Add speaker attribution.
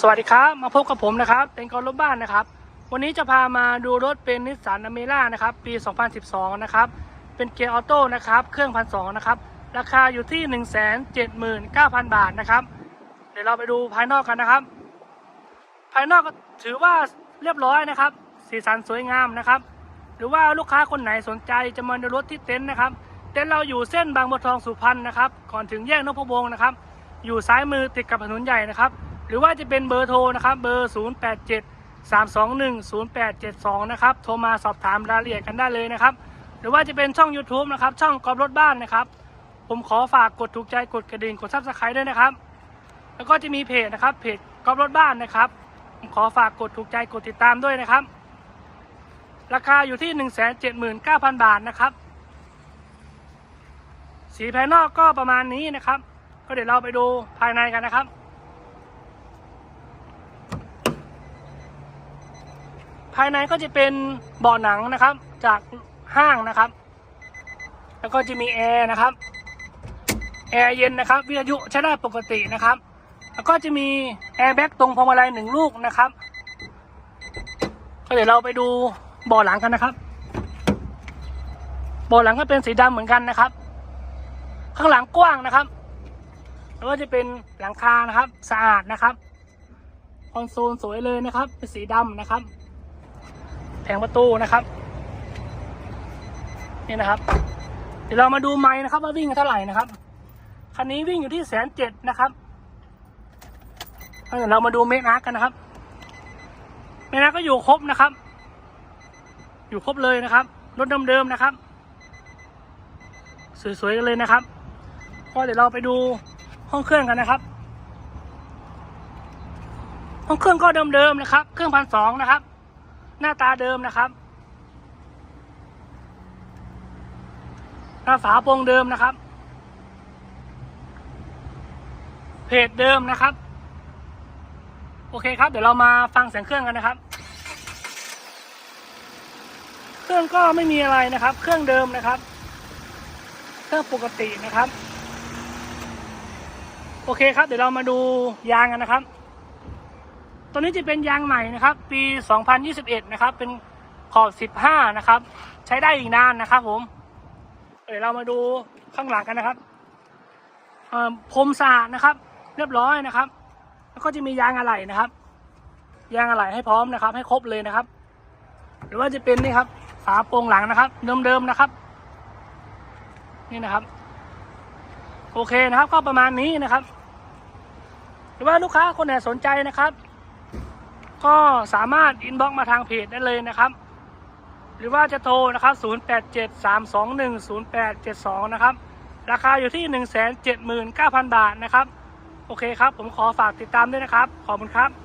Speaker 1: สวัสดีครับ มาพบกับผมนะครับ เป็นกอรถบ้านนะครับ วันนี้จะพามาดูรถเป็นนิสสันอเมร่านะครับ ปี 2012 นะครับ เป็นเกียร์ออโต้นะครับ เครื่องพันสองนะครับ ราคาอยู่ที่ 179,000 บาทนะครับ เดี๋ยวเราไปดูภายนอกกันนะครับ ภายนอกก็ถือว่าเรียบร้อยนะครับ สีสันสวยงามนะครับ หรือว่าลูกค้าคนไหนสนใจจะมาดูรถที่เต็นท์นะครับ เต็นท์เราอยู่เส้นบางบัวทองสุพรรณนะครับ ก่อนถึงแยกนพวงศ์นะครับ อยู่ซ้ายมือติดกับถนนใหญ่นะครับ หรือว่าจะเป็นเบอร์โทรนะครับเบอร์ 087 321 0872 นะครับ โทรมาสอบถามรายละเอียดกันได้เลยนะครับ หรือว่าจะเป็นช่อง YouTube นะครับ ช่องกอบรถบ้านนะครับ ผมขอฝากกดถูกใจกดกระดิ่งกดซับสไครต์ด้วยนะครับ แล้วก็จะมีเพจนะครับเพจกอบรถบ้านนะครับ ผมขอฝากกดถูกใจกดติดตามด้วยนะครับ ราคาอยู่ที่ 179,000 บาทนะครับ สีภายนอกก็ประมาณนี้นะครับ ก็เดี๋ยวเราไปดูภายในกันนะครับ ภายในก็จะเป็นเบาะหนังนะครับจากห้างนะครับ แล้วก็จะมีแอร์นะครับแอร์เย็นนะครับ วิทยุใช้ได้ปกตินะครับ แล้วก็จะมีแอร์แบ็กตรงพวงมาลัยหนึ่งลูกนะครับก็เดี๋ยวเราไปดูเบาะหลังกันนะครับเบาะหลังก็เป็นสีดำเหมือนกันนะครับ ข้างหลังกว้างนะครับ แล้วก็จะเป็นหลังคานะครับ สะอาดนะครับคอนโซลสวยเลยนะครับ เป็นสีดำนะครับ แผงประตูนะครับนี่นะครับ เดี๋ยวเรามาดูไม้นะครับว่าวิ่งเท่าไหร่นะครับคันนี้วิ่งอยู่ที่แสนเจ็ดนะครับเดี๋ยวเรามาดูเมกอาร์กันนะครับเมกอาร์ก็อยู่ครบนะครับ อยู่ครบเลยนะครับรถเดิมๆนะครับ สวยๆกันเลยนะครับก็เดี๋ยวเราไปดูห้องเครื่องกันนะครับ ห้องเครื่องก็เดิมๆนะครับ เครื่องพันสองนะครับ หน้าตาเดิมนะครับ หน้าฝาโปร่งเดิมนะครับ เพจเดิมนะครับ โอเคครับ เดี๋ยวเรามาฟังเสียงเครื่องกันนะครับ เครื่องก็ไม่มีอะไรนะครับ เครื่องเดิมนะครับ เครื่องปกตินะครับ โอเคครับ เดี๋ยวเรามาดูยางกันนะครับ ตัวนี้จะเป็นยางใหม่นะครับ ปี 2021 นะครับ เป็นขอบ 15 นะครับ ใช้ได้อีกนานนะครับ ผมเดี๋ยวเรามาดูข้างหลังกันนะครับพรมสะอาดนะครับ เรียบร้อยนะครับ แล้วก็จะมียางอะไหล่นะครับ ยางอะไหล่ให้พร้อมนะครับ ให้ครบเลยนะครับ หรือว่าจะเป็นนี่ครับฝาโปร่งหลังนะครับ เดิมๆนะครับ นี่นะครับ โอเคนะครับ ก็ประมาณนี้นะครับ หรือว่าลูกค้าคนไหนสนใจนะครับ ก็สามารถอินบ็อกมาทางเพจได้เลยนะครับ หรือว่าจะโทรนะครับ 0873210872 นะครับ ราคาอยู่ที่ 179,000 บาทนะครับ โอเคครับ ผมขอฝากติดตามด้วยนะครับ ขอบคุณครับ